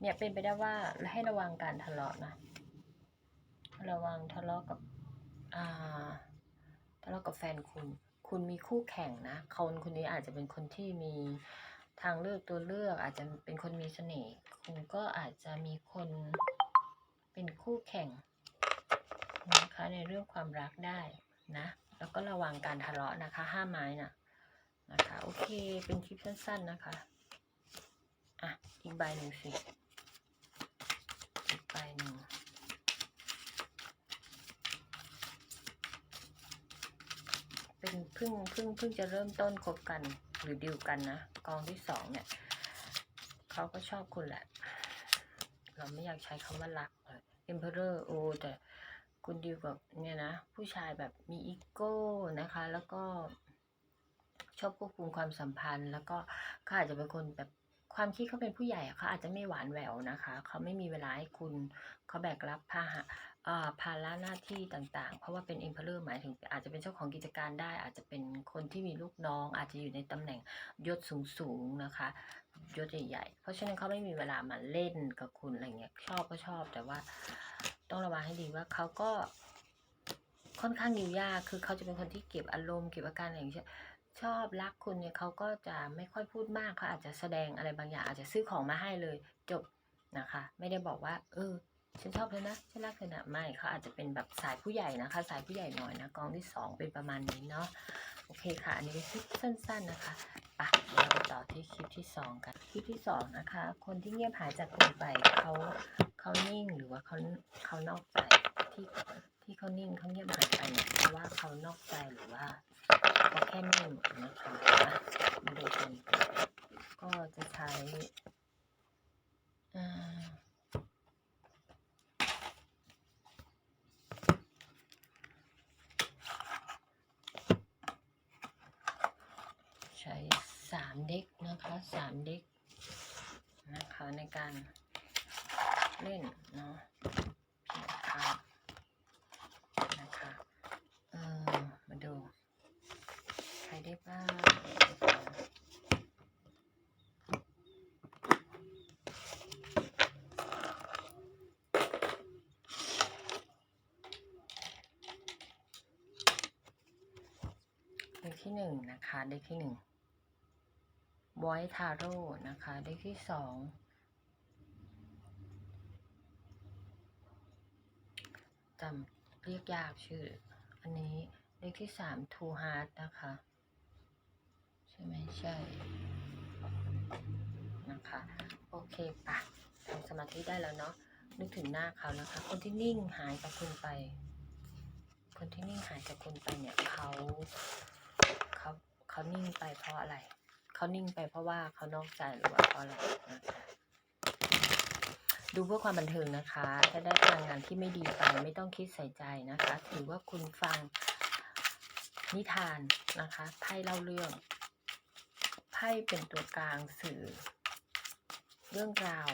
เนี่ยเป็นไปได้ว่าให้ระวังการทะเลาะนะ ระวังทะเลาะกับอ่าทะเลาะกับแฟนคุณ คุณมีคู่แข่งนะ คนคนนี้อาจจะเป็นคนที่มีทางเลือกตัวเลือก อาจจะเป็นคนมีเสน่ห์ คุณก็อาจจะมีคนเป็นคู่แข่งนะคะในเรื่องความรักได้นะ แล้วก็ระวังการทะเลาะนะคะ ห้ามไม้นะนะคะ โอเค เป็นคลิปสั้นๆนะคะ อะ อีกใบหนึ่งสิ อีกใบหนึ่ง เป็นเพิ่งเพิ่งเพิ่งจะเริ่มต้นคบกันหรือดิวกันนะกองที่สองเนี่ยเขาก็ชอบคุณแหละ เราไม่อยากใช้คำว่ารักเลย Emperor โอแต่คุณดิวกับเนี่ยนะ ผู้ชายแบบมีอีโก้นะคะ แล้วก็ชอบควบคุมความสัมพันธ์ แล้วก็เขาอาจจะเป็นคนแบบ ความคิดเขาเป็นผู้ใหญ่เขาอาจจะไม่หวานแหววนะคะ เขาไม่มีเวลาให้คุณเขาแบกรับภาหะภาระหน้าที่ต่างๆ เพราะว่าเป็น emperor หมายถึง อาจจะเป็นเจ้าของกิจการได้ อาจจะเป็นคนที่มีลูกน้อง อาจจะอยู่ในตำแหน่งยศสูงๆนะคะยศใหญ่ๆเพราะฉะนั้นเขาไม่มีเวลามาเล่นกับคุณอะไรเงี้ยชอบก็ชอบแต่ว่าต้องระวังให้ดีว่าเขาก็ค่อนข้างดิวยาก คือเขาจะเป็นคนที่เก็บอารมณ์เก็บอาการอะไรอย่างเงี้ย ชอบรักคุณเนี่ยเขาก็จะไม่ค่อยพูดมากเขาอาจจะแสดงอะไรบางอย่าง อาจจะซื้อของมาให้เลย จบนะคะ ไม่ได้บอกว่า เออฉันชอบเธอนะฉันรักเธอนะไม่เขาอาจจะเป็นแบบสายผู้ใหญ่นะคะ สายผู้ใหญ่หน่อยนะกองที่สองเป็นประมาณนี้เนาะโอเคค่ะ อันนี้เป็นคลิปสั้น ๆนะคะไปะเดี๋ยวเราไปต่อที่คลิปที่สองกันคลิปที่สองนะคะ คนที่เงียบหายจากคุณไปเขาเขานิ่งหรือว่าเขาเขานอกใจที่ที่เขานิ่งเขาเงียบหายไปเนี่ยเพราะว่าเขานอกใจหรือว่า เขาแค่นิ่งนะคะมาดูกันก็จะใช้ใช้สามเด็กนะคะสามเด็กนะคะในการเล่นเนาะนะคะเออมาดู ใครได้บ้างเด็ก ที่หนึ่งนะคะเด็กที่หนึ่งไวท์ทาโร่นะคะเลขที่สองจำเรียกยากชื่อ อันนี้เลขที่สามทูฮาร์ดนะคะ ใช่ไหมใช่ นะคะ โอเคปะทำสมาธิได้แล้วเนาะนึกถึงหน้าเขานะคะ คนที่นิ่งหายจากคุณไป คนที่นิ่งหายจากคุณไปเนี่ยเขา เขาเขานิ่งไปเพราะอะไร เขานิ่งไปเพราะว่าเขานอกใจหรือว่าเพราะอะไรนะคะดูเพื่อความบันเทิงนะคะ ถ้าได้พลังงานที่ไม่ดีไปไม่ต้องคิดใส่ใจนะคะ ถือว่าคุณฟังนิทานนะคะไพ่เล่าเรื่องไพ่เป็นตัวกลางสื่อ เรื่องราว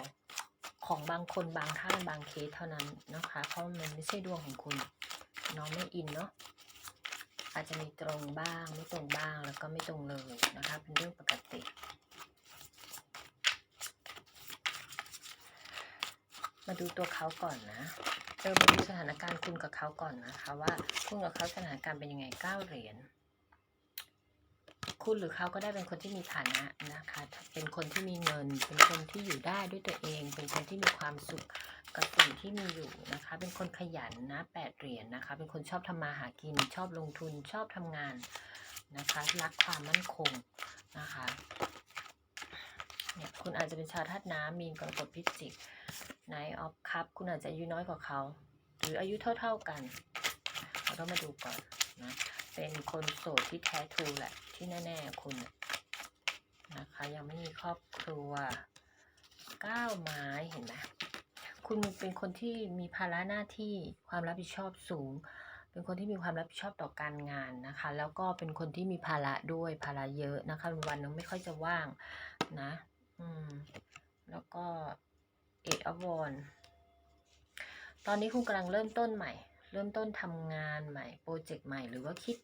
ของบางคนบางท่านบางเคสเท่านั้นนะคะ เพราะมันไม่ใช่ดวงของคุณ น้องไม่อินเนาะ อาจจะมีตรงบ้างไม่ตรงบ้างแล้วก็ไม่ตรงเลยนะคะเป็นเรื่องปกติ มาดูตัวเขาก่อนนะเออมาดูสถานการณ์คุณกับเขาก่อนนะคะว่าคุณกับเขาสถานการณ์เป็นยังไงเก้าเหรียญ คุณหรือเขาก็ได้เป็นคนที่มีฐานะนะคะ เป็นคนที่มีเงิน เป็นคนที่อยู่ได้ด้วยตัวเอง เป็นคนที่มีความสุขกับสิ่งที่มีอยู่นะคะ เป็นคนขยันนะแปดเหรียญนะคะ เป็นคนชอบทำมาหากิน ชอบลงทุน ชอบทำงานนะคะ รักความมั่นคงนะคะ เนี่ยคุณอาจจะเป็นชาวธาตุน้ำมีนกรกฎพิจิกไนออฟคัพคุณอาจจะอายุน้อยกว่าเขา หรืออายุเท่า ๆกัน เราต้องมาดูก่อนนะ เป็นคนโสดที่แท้ทรูแหละที่แน่ๆคุณนะคะยังไม่มีครอบครัวก้าวไม้เห็นไหมคุณเป็นคนที่มีภาระหน้าที่ความรับผิดชอบสูง เป็นคนที่มีความรับผิดชอบต่อการงานนะคะ แล้วก็เป็นคนที่มีภาระด้วยภาระเยอะนะคะวันนึงไม่ค่อยจะว่างนะอืมแล้วก็เอ็ดอวอนตอนนี้คุณกำลังเริ่มต้นใหม่ เริ่มต้นทำงานใหม่โปรเจกต์ใหม่ หรือว่าคิด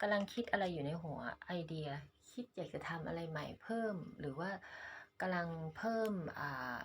กำลังคิดอะไรอยู่ในหัวไอเดีย คิดอยากจะทำอะไรใหม่เพิ่ม หรือว่ากำลังเพิ่มอ่า